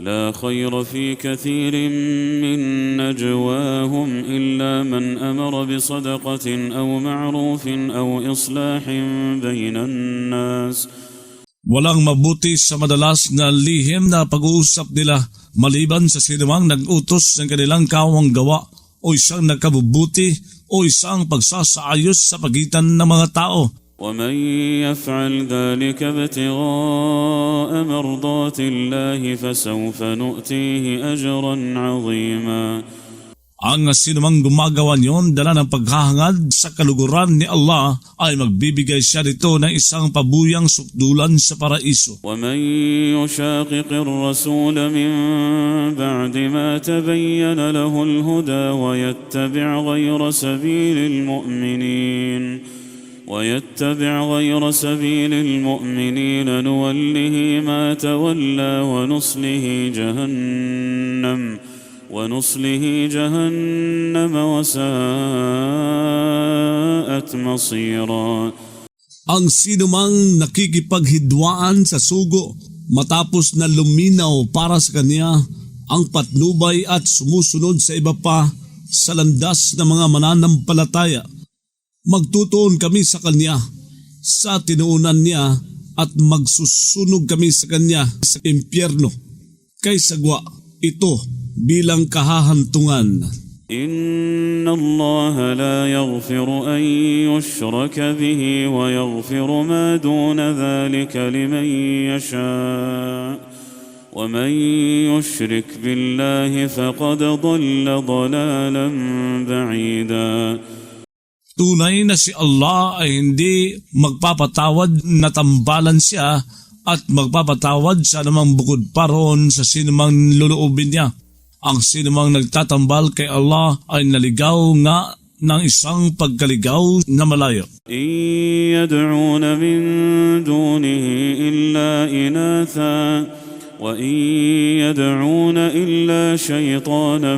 لا خير في كثير من نجواهم الا من امر بصدقه او معروف او اصلاح بين الناس Walang mabuti sa madalas na lihim na pag-uusap nila maliban sa sinumang nag-utos ng kanilang kawang gawa o isang nagkabubuti o isang pagsasaayos sa pagitan ng mga tao. ومن يفعل ذلك ابتغاء مرضات الله فسوف نؤتيه اجرا عظيما Ang sinumang gumagawa niyon dala ng paghahangad sa kaluguran ni Allah ay magbibigay siya nito ng isang pabuyang sukdulan sa paraiso. ومن يشاقق الرسول من بعد ما تبين له الهدى ويتبع غير سبيل المؤمنين ويتبع غير سبيل المؤمنين نوله ما تولى ونصله جهنم ونصله جهنم وساءت مصيرا Ang sinumang nakikipaghidwaan sa sugo matapos na luminaw para sa kanya ang patnubay at sumusunod sa iba pa sa landas ng mga mananampalataya. Magtutuon kami sa kanya sa tinuunan niya at magsusunog kami sa kanya sa impyerno. Kay sagwa, ito bilang kahahantungan. إن الله لا يغفر أن يشرك به ويغفر ما دون ذلك لمن يشاء ومن يشرك بالله فقد ضل ضلالا بعيدا Tunay na si Allah ay hindi magpapatawad na tambalan siya at magpapatawad sa namang bukod pa roon sa sinumang luluubin niya. Ang sinumang nagtatambal kay Allah ay naligaw nga ng isang pagkaligaw na malayo. إن يدعون من دونه إلا إناثا وإن يدعون إلا شيطانا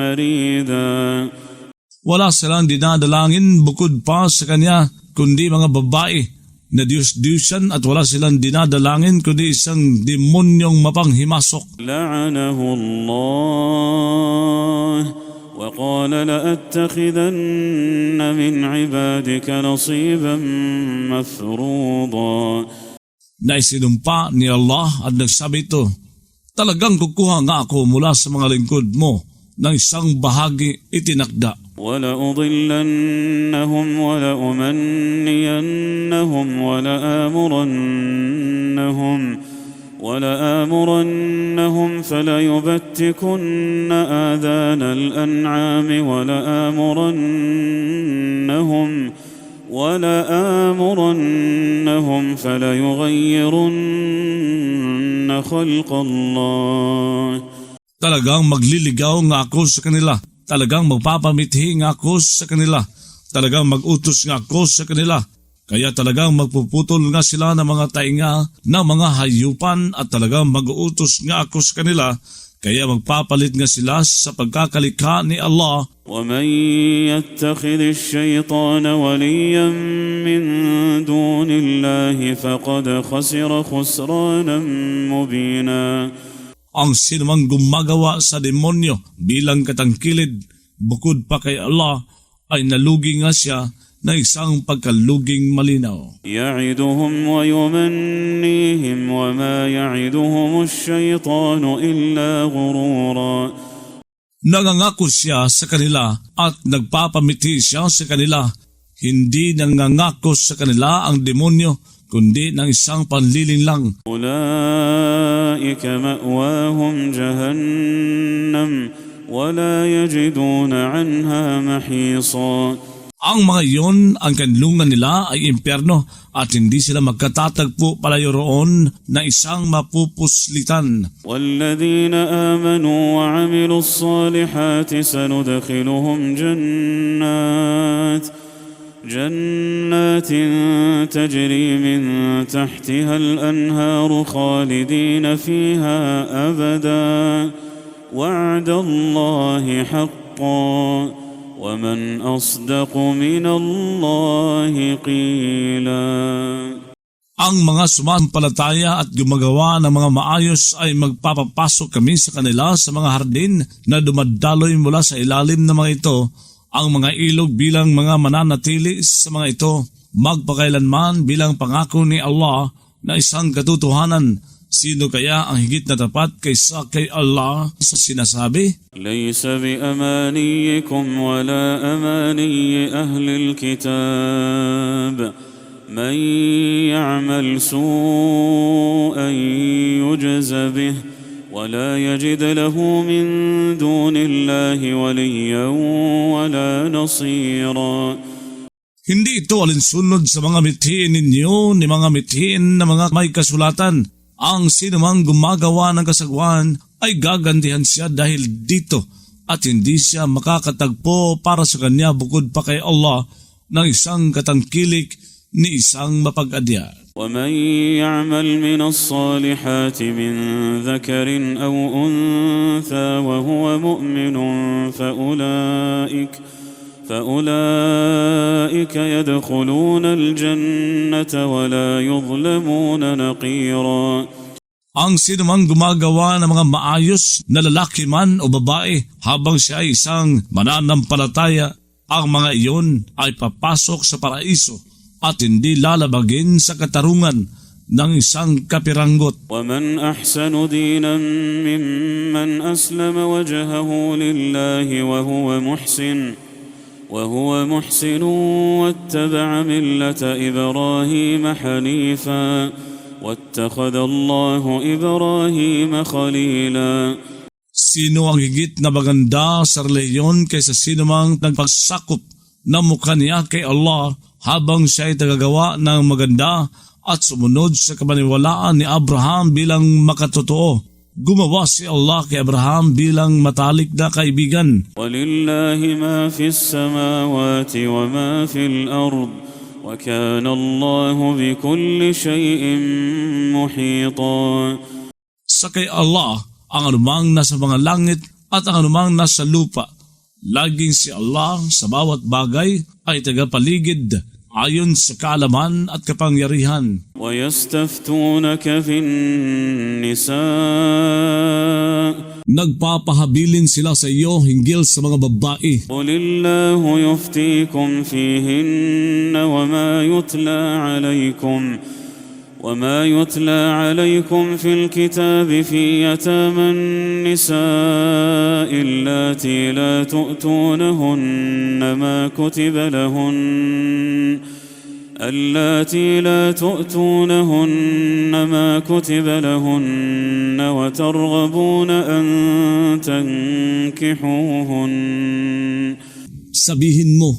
مريدا Wala silang dinadalangin bukod pa sa kanya kundi mga babae na Diyos-Diyosan at wala silang dinadalangin kundi isang demonyong mapanghimasok. لعنه الله وقال لأتخذن من عبادك نصيبا مفروضا na isinumpa ni Allah at nagsabi ito, Talagang kukuha nga ako mula sa mga lingkod mo ng isang bahagi itinakda. ولأضلنهم ولأمنينهم ولآمرنهم ولآمرنهم فليبتكن آذان الأنعام ولآمرنهم ولآمرنهم فليغيرن خلق الله Talagang magliligaw nga ako sa kanila. Talagang magpapamithi nga ako sa kanila. Talagang magutos nga ako sa kanila. Kaya talagang magpuputol nga sila ng mga tainga ng mga hayupan at talagang mag-uutos nga ako sa kanila. Kaya magpapalit nga sila sa pagkakalikha ni Allah ومن يتخذ الشيطان وليا من دون الله فقد خسر خسرانا مبينا ang sinumang gumagawa sa demonyo bilang katangkilid bukod pa kay Allah ay nalugi nga siya na isang pagkaluging malinaw. Ya'iduhum wa yumannihim wa ma ya'iduhum ash-shaytanu illa ghurura. Nangangako siya sa kanila at nagpapamiti siya sa kanila. Hindi nangangako sa kanila ang demonyo kundi ng isang panlilin lang. Ulaika ma'wahum jahannam wala yajiduna anha mahisa. Ang mga iyon, ang kanlungan nila ay impyerno at hindi sila magkatatagpo palayo roon na isang mapupuslitan. Walladhina amanu wa amilu salihati sanudakhiluhum jannat. جنات تجري من تحتها الأنهار خالدين فيها أبدا وعد الله حقا ومن أصدق من الله قيلا ang mga sumampalataya at gumagawa ng mga maayos ay magpapapasok kami sa kanila sa mga hardin na dumadaloy mula sa ilalim ng mga ito, ang mga ilog bilang mga mananatili sa mga ito magpakailanman bilang pangako ni Allah na isang katotohanan. Sino kaya ang higit na tapat kaysa kay Allah sa sinasabi? Laysa bi amaniyikum wala amaniyi ahlil kitab. Man ya'mal su'an yujza bih. ولا يجد له من دون الله وليا ولا نصيرا Hindi ito alinsunod sa mga mithiin ninyo ni mga mithiin na mga may kasulatan. Ang sinumang gumagawa ng kasagwan ay gagantihan siya dahil dito at hindi siya makakatagpo para sa kanya bukod pa kay Allah ng isang katangkilik ni isang mapag-adya. ومن يعمل من الصالحات من ذكر أو أنثى وهو مؤمن فأولئك فأولئك يدخلون الجنة ولا يظلمون نقيرا Ang sinumang gumagawa ng mga maayos na lalaki man o babae habang siya ay isang mananampalataya, ang mga iyon ay papasok sa paraiso at hindi lalabagin sa katarungan ng isang kapiranggot. ومن أحسن دينا ممن أسلم وجهه لله وهو محسن وهو محسن واتبع ملة إبراهيم حنيفا واتخذ الله إبراهيم خليلا Sino ang higit na maganda sa reliyon kaysa sino mang nagpagsakop na mukha niya kay Allah habang siya ay tagagawa ng maganda at sumunod sa kabaniwalaan ni Abraham bilang makatotoo. Gumawa si Allah kay Abraham bilang matalik na kaibigan. Walillahi ma fis samawati wa ma fil ard wa kana Allah bi kulli shay'in muhita. Sa kay Allah ang anumang nasa mga langit at ang anumang nasa lupa Laging si Allah sa bawat bagay ay tagapaligid ayon sa kaalaman at kapangyarihan. ويستفتونك في النساء Nagpapahabilin sila sa iyo hinggil sa mga babae. قل الله يفتيكم فيهن وما يتلى عليكم وما يتلى عليكم في الكتاب في يتامى النساء اللاتي لا تؤتونهن ما كتب لهن اللاتي لا تؤتونهن ما كتب لهن وترغبون أن تنكحوهن. Sabihin mo,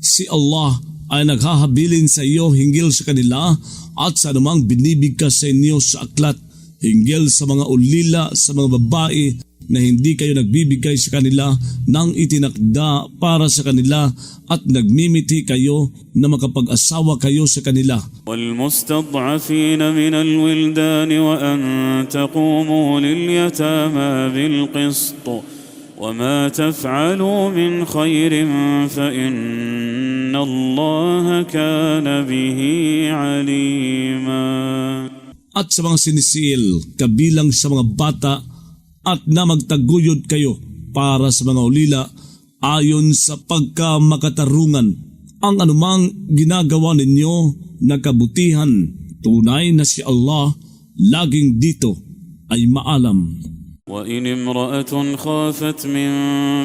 si Allah ay naghahabilin sa iyo hinggil sa kanila at sa anumang binibigkas sa inyo sa aklat hinggil sa mga ulila sa mga babae na hindi kayo nagbibigay sa kanila ng itinakda para sa kanila at nagmimiti kayo na makapag-asawa kayo sa kanila. والمستضعفين من الولدان وأن تقوموا لليتامى بالقسط وما تفعلوا من خير فإن الله كان به عليما at sa mga sinisil kabilang sa mga bata at na magtaguyod kayo para sa mga ulila ayon sa pagkamakatarungan ang anumang ginagawa ninyo na kabutihan tunay na si Allah laging dito ay maalam وإن امرأة خافت من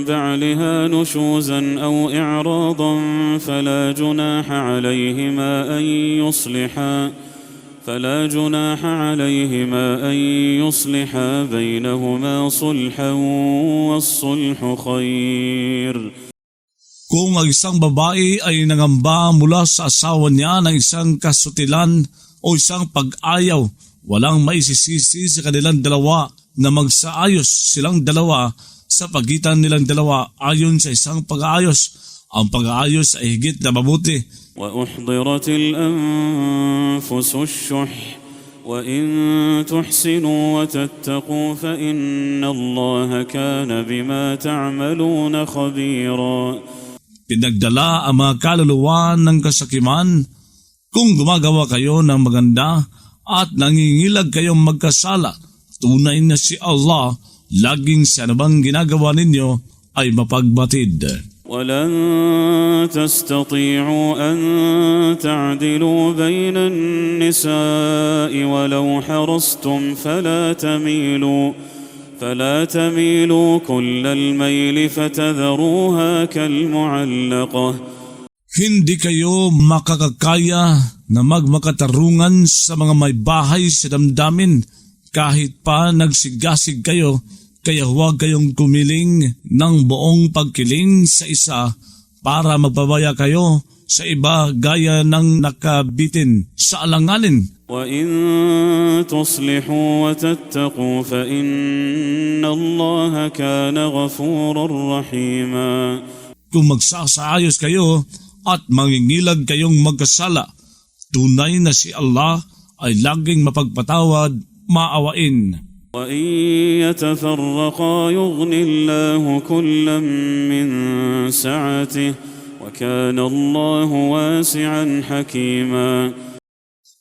بعلها نشوزا أو إعراضا فلا جناح عليهما أن يصلحا فلا جناح عليهما أن يصلحا بينهما صلحا والصلح خير Kung ang isang babae ay nangamba mula sa asawa niya ng isang kasutilan o isang pag-ayaw, walang maisisisi sa kanilang dalawa na magsaayos silang dalawa sa pagitan nilang dalawa ayon sa isang pag-aayos. Ang pag-aayos ay higit na mabuti. وأحضرت الأنفس الشح وإن تحسنوا وتتقوا فإن الله كان بما تعملون خبيرا Pinagdala ang mga kaluluwa ng kasakiman Kung gumagawa kayo ng maganda at nangingilag kayong magkasala, tunay na si Allah, laging sa anumang ginagawa ninyo ay mapagbatid. ولن تستطيعوا ان تعدلوا بين النساء ولو حرصتم فلا تميلوا فلا تميلوا كل الميل فتذروها كالمعلقه Hindi kayo makakakaya na magmakatarungan sa mga may bahay sa damdamin kahit pa nagsigasig kayo kaya huwag kayong kumiling ng buong pagkiling sa isa para magpabaya kayo sa iba gaya ng nakabitin sa alanganin. وان تصلحوا وتتقوا فان الله كان غفورا رحيما Kung magsasaayos kayo at mangingilag kayong magkasala, tunay na si Allah ay laging mapagpatawad, maawain. وان يتفرقا يغن الله كلا من سعته وكان الله واسعا حكيما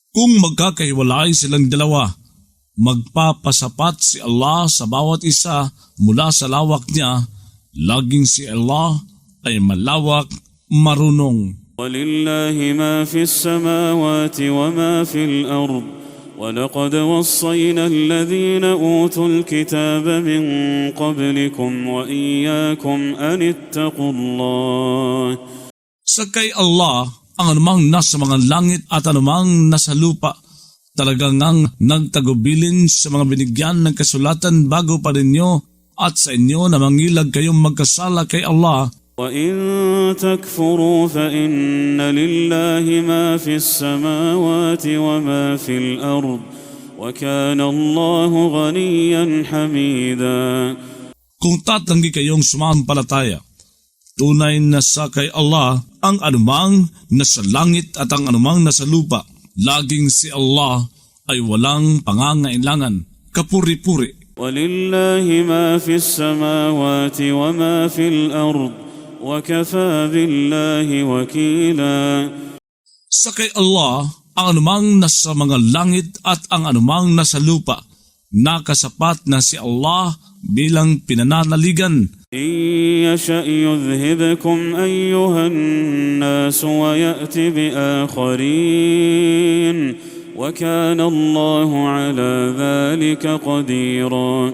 Kung magkakahiwalay silang dalawa, magpapasapat si Allah sa bawat isa mula sa lawak niya, laging si Allah ay malawak, marunong. ولله ما في السماوات وما في الارض ولقد وصينا الذين اوتوا الكتاب من قبلكم واياكم ان اتقوا الله Sa kay Allah, ang anumang nasa mga langit at anumang nasa lupa, talagang ang nagtagubilin sa mga binigyan ng kasulatan bago pa rinyo at sa inyo na mangilag kayong magkasala kay Allah وان تكفروا فان لله ما في السماوات وما في الارض وكان الله غنيا حميدا kung tatanggi kayong sumampalataya. Tunay na sa kay Allah ang anumang nasa langit at ang anumang nasa lupa. Laging si Allah ay walang pangangailangan, kapuri-puri. ولله ما في السماوات وما في الارض وكفى بالله وكيلا Sa kay Allah ang anumang nasa mga langit at ang anumang nasa lupa. Nakasapat na si Allah bilang pinananaligan. ان يشا يذهبكم ايها الناس ويات باخرين وكان الله على ذلك قديرا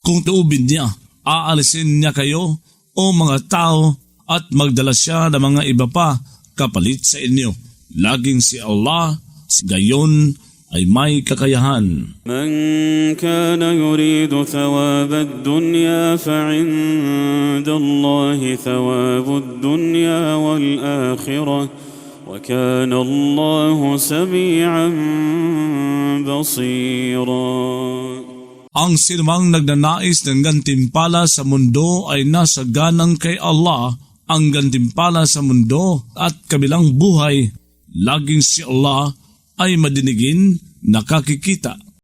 Kung tuubin niya, aalisin niya kayo o mga tao at magdala siya ng mga iba pa kapalit sa inyo. Laging si Allah, gayon ay may kakayahan. من كان يريد ثواب الدنيا فعند الله ثواب الدنيا والاخره وكان الله سميعا بصيرا Ang sinumang nagnanais ng gantimpala sa mundo ay nasa ganang kay Allah ang gantimpala sa mundo at kabilang buhay. Laging si Allah ay madinigin, nakakikita